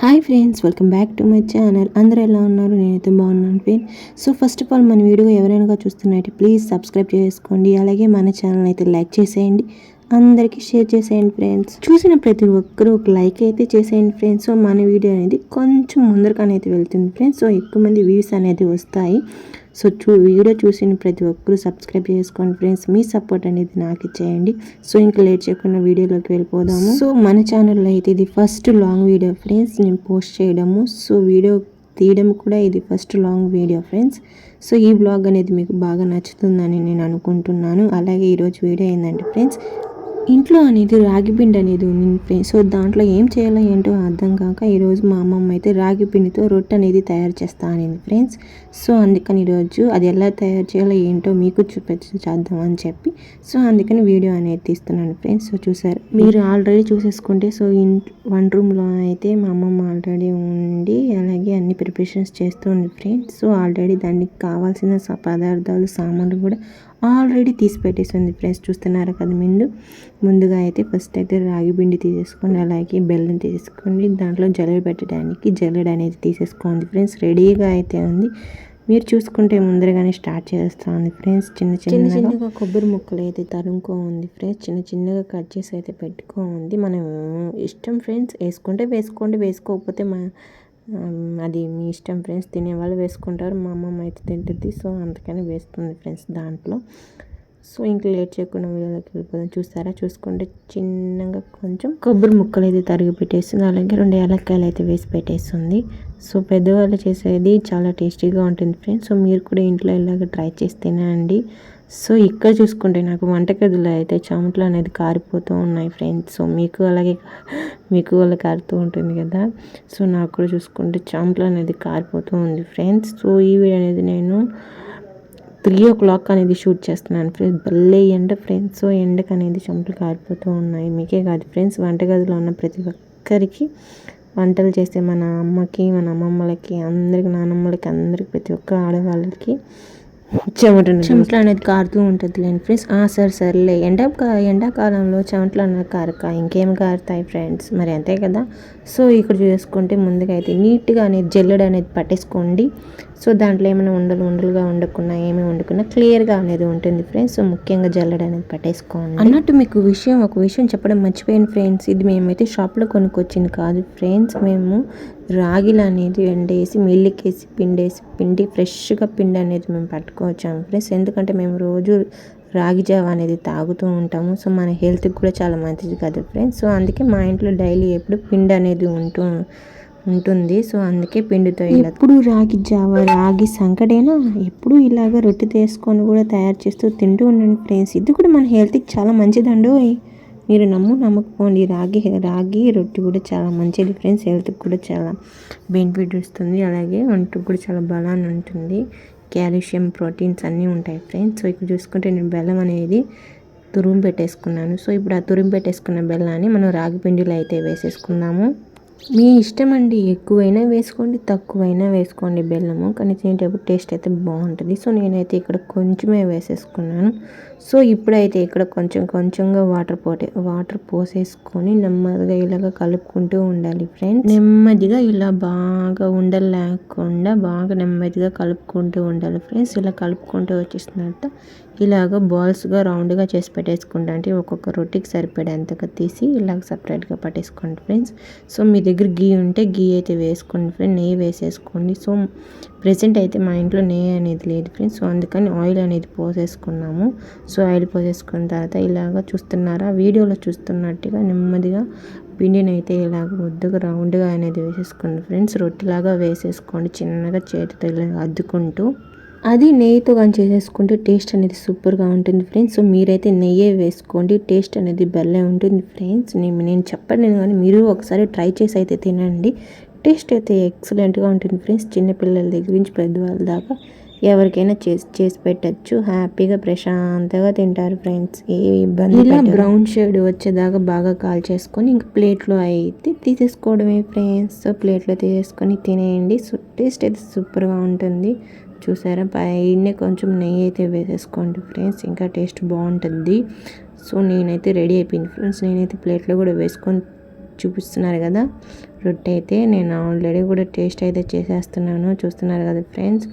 Hi friends welcome back to my channel. అందరూ ఎలా ఉన్నారు? నేనైతే బాగున్నాను friend. So first of all మన వీడియో ఎవరైనా చూస్తున్నట్టు ప్లీజ్ సబ్స్క్రైబ్ చేసుకోండి. అలాగే మన ఛానల్ అయితే లైక్ చేసేయండి. అందరికీ షేర్ చేసేయండి ఫ్రెండ్స్. చూసిన ప్రతి ఒక్కరూ ఒక లైక్ అయితే చేసేయండి ఫ్రెండ్స్. సో మన వీడియో అనేది కొంచెం ముందరకనైతే వెళ్తుంది ఫ్రెండ్స్. సో ఎక్కువ మంది వ్యూస్ అనేది వస్తాయి. సో చూ వీడియో చూసిన ప్రతి ఒక్కరూ సబ్స్క్రైబ్ చేసుకోండి ఫ్రెండ్స్. మీ సపోర్ట్ అనేది నాకు ఇచ్చేయండి సో ఇంకా లేట్ చేయకుండా వీడియోలోకి వెళ్ళిపోదాము. సో మన ఛానల్లో అయితే ఇది ఫస్ట్ లాంగ్ వీడియో ఫ్రెండ్స్. నేను పోస్ట్ చేయడము. సో వీడియో తీయడం కూడా ఇది first long video friends. So ఈ బ్లాగ్ అనేది మీకు బాగా నచ్చుతుందని నేను అనుకుంటున్నాను. అలాగే ఈరోజు వీడియో ఏంటంటే ఫ్రెండ్స్ ఇంట్లో అనేది రాగి పిండి అనేది ఉంది సో దాంట్లో ఏం చేయాలో ఏంటో అర్థం కాక ఈరోజు మా అమ్మమ్మ అయితే రాగి పిండితో రొట్టె అనేది తయారు చేస్తా అనేది ఫ్రెండ్స్ సో అందుకని ఈరోజు అది ఎలా తయారు చేయాలో ఏంటో మీకు చూపించి చేద్దాం అని చెప్పి సో అందుకని వీడియో అనేది తీస్తున్నాను ఫ్రెండ్స్ సో చూసారు మీరు ఆల్రెడీ చూసేసుకుంటే సో ఇన్ వన్ రూమ్లో అయితే మా అమ్మమ్మ ఆల్రెడీ ఉండి అలాగే అన్ని ప్రిపరేషన్స్ చేస్తూ ఉంది ఫ్రెండ్స్ సో ఆల్రెడీ దానికి కావాల్సిన పదార్థాలు సామాన్లు కూడా ఆల్రెడీ తీసి పెట్టేసింది ఫ్రెండ్స్. చూస్తున్నారు కదా ముందు ముందుగా అయితే ఫస్ట్ అయితే రాగి పిండి తీసేసుకోండి అలాగే బెల్లం తీసేసుకోండి. దాంట్లో జల్లెడ పెట్టడానికి జల్లెడ అనేది తీసేసుకోండి ఫ్రెండ్స్. రెడీగా అయితే ఉంది. మీరు చూసుకుంటే ముందరగానే స్టార్ట్ చేస్తూ ఉంది ఫ్రెండ్స్. చిన్న చిన్న చిన్నగా. కొబ్బరి ముక్కలు అయితే తరుముకో ఉంది ఫ్రెండ్స్. చిన్న చిన్నగా కట్ చేసి అయితే పెట్టుకో ఉంది. మనం ఇష్టం ఫ్రెండ్స్ వేసుకుంటే వేసుకోండి వేసుకోకపోతే మా అది మీ ఇష్టం ఫ్రెండ్స్ తినేవాళ్ళు వేసుకుంటారు. మా అమ్మమ్మ అయితే తింటుంది. సో అందుకని వేస్తుంది ఫ్రెండ్స్ దాంట్లో. సో ఇంకా లేట్ చేయకుండా వీడియోలోకి వెళ్ళిపోదాం. చూస్తారా? చూసుకుంటే చిన్నగా కొంచెం కొబ్బరి ముక్కలు అయితే తరిగి పెట్టేస్తుంది. అలాగే రెండు ఏలక్కాయలు అయితే వేసి పెట్టేస్తుంది. సో పెద్దవాళ్ళు చేసేది చాలా టేస్టీగా ఉంటుంది ఫ్రెండ్స్ సో మీరు కూడా ఇంట్లో ఇలాగ ట్రై చేస్తేనే అండి సో ఇక్కడ చూసుకుంటే నాకు వంటగదిలో అయితే చెమటలు అనేది కారిపోతూ ఉన్నాయి ఫ్రెండ్స్ సో మీకు అలాగే మీకు వాళ్ళ కారుతూ ఉంటుంది కదా? సో నాకు కూడా చూసుకుంటే చెమటలు అనేది కారిపోతూ ఉంది ఫ్రెండ్స్ సో ఈ వీడియో అనేది నేను త్రీ ఓ క్లాక్ అనేది షూట్ చేస్తున్నాను ఫ్రెండ్స్. భలే ఎండ ఫ్రెండ్స్. సో ఎండకు అనేది చెమటలు కారిపోతూ ఉన్నాయి. మీకే కాదు ఫ్రెండ్స్ వంటగదిలో ఉన్న ప్రతి ఒక్కరికి వంటలు చేసే మన అమ్మకి మన అమ్మమ్మలకి అందరికి నానమ్మలకి అందరికి ప్రతి ఒక్క ఆడవాళ్ళకి చెమట చెమటలు అనేది కారుతూ ఉంటుంది లేండి ఫ్రెండ్స్ సరే సర్లే. ఎండ ఎండాకాలంలో చెమటలు అనేది కారక ఇంకేం కారుతాయి ఫ్రెండ్స్? మరి అంతే కదా. సో ఇక్కడ చూసుకుంటే ముందుగా అయితే నీట్గా అనేది జల్లెడ అనేది పట్టేసుకోండి. సో దాంట్లో ఏమైనా ఉండలు ఉండలుగా ఉండకుండా ఏమి ఉండకుండా క్లియర్గా అనేది ఉంటుంది ఫ్రెండ్స్. సో ముఖ్యంగా జల్లెడ అనేది పట్టేసుకోండి. అన్నట్టు మీకు విషయం ఒక విషయం చెప్పడం మర్చిపోయాను ఫ్రెండ్స్. ఇది మేమైతే షాప్లో కొనుక్కొచ్చింది కాదు ఫ్రెండ్స్. మేము రాగిలు అనేది ఎండేసి మిల్లికేసి పిండేసి పిండి ఫ్రెష్గా పిండి అనేది మేము పట్టుకోవచ్చాము ఫ్రెండ్స్. ఎందుకంటే మేము రోజు రాగి జావ అనేది తాగుతూ ఉంటాము. సో మన హెల్త్కి కూడా చాలా మంచిది కదా ఫ్రెండ్స్. సో అందుకే మా ఇంట్లో డైలీ ఎప్పుడు పిండి అనేది ఉంటూ ఉంటుంది. సో అందుకే పిండితో ఎప్పుడు రాగి జావ రాగి సంకటైనా ఎప్పుడు ఇలాగ రొట్టె తీసుకొని కూడా తయారు చేస్తూ తింటూ ఉండండి ఫ్రెండ్స్. ఇది కూడా మన హెల్త్కి చాలా మంచిదండు మీరు నమ్ము నమ్మకపోండి. రాగి రాగి రొట్టె కూడా చాలా మంచిది ఫ్రెండ్స్. హెల్త్కి కూడా చాలా బెనిఫిట్ వస్తుంది అలాగే ఒంటికి కూడా చాలా బలాన్ని ఉంటుంది. క్యాల్షియం ప్రోటీన్స్ అన్నీ ఉంటాయి ఫ్రెండ్స్. సో ఇక్కడ చూసుకుంటే నేను బెల్లం అనేది తురుము పెట్టేసుకున్నాను. సో ఇప్పుడు ఆ తురుము పెట్టేసుకున్న బెల్లాన్ని మనం రాగి పిండిలో అయితే వేసేసుకుందాము. మీ ఇష్టం అండి ఎక్కువైనా వేసుకోండి తక్కువైనా వేసుకోండి బెల్లము. కానీ తినేటప్పుడు టేస్ట్ అయితే బాగుంటుంది. సో నేనైతే ఇక్కడ కొంచెమే వేసేసుకున్నాను. సో ఇప్పుడైతే ఇక్కడ కొంచెం కొంచెంగా వాటర్ పోటే వాటర్ పోసేసుకొని నెమ్మదిగా ఇలాగ కలుపుకుంటూ ఉండాలి ఫ్రెండ్స్. నెమ్మదిగా ఇలా బాగా ఉండలు లేకుండా బాగా నెమ్మదిగా కలుపుకుంటూ ఉండాలి ఫ్రెండ్స్. ఇలా కలుపుకుంటూ వచ్చేసినట్టు ఇలాగ బాల్స్గా రౌండ్గా చేసి పెట్టేసుకుంటా అంటే ఒక్కొక్క రొట్టికి సరిపడేంతగా తీసి ఇలాగ సపరేట్గా పట్టేసుకోండి ఫ్రెండ్స్. సో మీ దగ్గర గీ ఉంటే గీ అయితే వేసుకోండి ఫ్రెండ్ నెయ్యి వేసేసుకోండి. సో ప్రజెంట్ అయితే మా ఇంట్లో నెయ్యి అనేది లేదు ఫ్రెండ్స్ సో అందుకని ఆయిల్ అనేది పోసేసుకున్నాము. సో ఆయిల్ పోసేసుకున్న తర్వాత ఇలాగ చూస్తున్నారా? వీడియోలో చూస్తున్నట్టుగా నెమ్మదిగా పిండిని అయితే ఇలాగ ముద్దుగా రౌండ్గా అనేది వేసేసుకోండి ఫ్రెండ్స్ రొట్టెలాగా వేసేసుకోండి చిన్నగా చేతితో ఇలా అద్దుకుంటూ. అది నెయ్యితో కానీ చేసేసుకుంటే టేస్ట్ అనేది సూపర్గా ఉంటుంది ఫ్రెండ్స్. సో మీరైతే నెయ్యే వేసుకోండి టేస్ట్ అనేది బెల్లే ఉంటుంది ఫ్రెండ్స్. నేను నేను చెప్పను కానీ మీరు ఒకసారి ట్రై చేసి అయితే తినండి. టేస్ట్ అయితే ఎక్సలెంట్గా ఉంటుంది ఫ్రెండ్స్. చిన్నపిల్లల దగ్గర నుంచి పెద్దవాళ్ళ దాకా ఎవరికైనా చేసి చేసి పెట్టచ్చు. హ్యాపీగా ప్రశాంతంగా తింటారు ఫ్రెండ్స్. ఏ ఇబ్బంది ఇలా బ్రౌన్ షేడ్ వచ్చేదాకా బాగా కాల్ చేసుకొని ఇంకా ప్లేట్లో అయితే తీసేసుకోవడమే ఫ్రెండ్స్. సో ప్లేట్లో తీసేసుకొని తినేయండి. సో టేస్ట్ అయితే సూపర్గా ఉంటుంది. చూసారా? పైన కొంచెం నెయ్యి అయితే వేసేసుకోండి ఫ్రెండ్స్. ఇంకా టేస్ట్ బాగుంటుంది. సో నేనైతే రెడీ అయిపోయింది ఫ్రెండ్స్. నేనైతే ప్లేట్లో కూడా వేసుకొని చూపిస్తున్నారు కదా. రొట్టె అయితే నేను ఆల్రెడీ కూడా టేస్ట్ అయితే చేసేస్తున్నాను. చూస్తున్నారు కదా ఫ్రెండ్స్?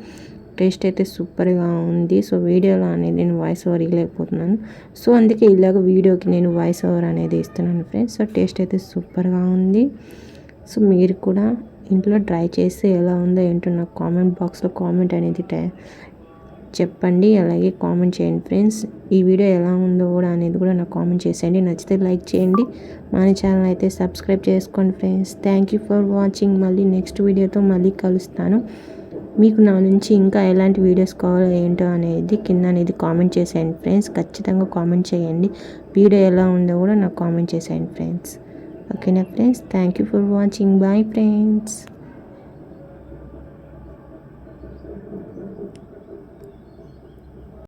టేస్ట్ అయితే సూపర్గా ఉంది. సో వీడియోలో అనేది నేను వాయిస్ ఓవర్ ఇవ్వలేకపోతున్నాను. సో అందుకే ఇలాగ వీడియోకి నేను వాయిస్ ఓవర్ అనేది ఇస్తున్నాను ఫ్రెండ్స్. సో టేస్ట్ అయితే సూపర్గా ఉంది. సో మీరు కూడా ఇంట్లో ట్రై చేసి ఎలా ఉందో ఏంటో నాకు కామెంట్ బాక్స్లో కామెంట్ అనేది చెప్పండి. అలాగే కామెంట్ చేయండి ఫ్రెండ్స్. ఈ వీడియో ఎలా ఉందో కూడా అనేది కూడా నాకు కామెంట్ చేసేయండి. నచ్చితే లైక్ చేయండి. మన ఛానల్ అయితే సబ్స్క్రైబ్ చేసుకోండి friends. Thank you for watching. మళ్ళీ నెక్స్ట్ వీడియోతో మళ్ళీ కలుస్తాను. మీకు నా నుంచి ఇంకా ఎలాంటి వీడియోస్ కావాలో ఏంటో అనేది కింద అనేది కామెంట్ చేసేయండి ఫ్రెండ్స్. ఖచ్చితంగా కామెంట్ చేయండి. వీడియో ఎలా ఉందో కూడా నాకు కామెంట్ చేసేయండి ఫ్రెండ్స్. ఓకేనా friends thank you for watching bye friends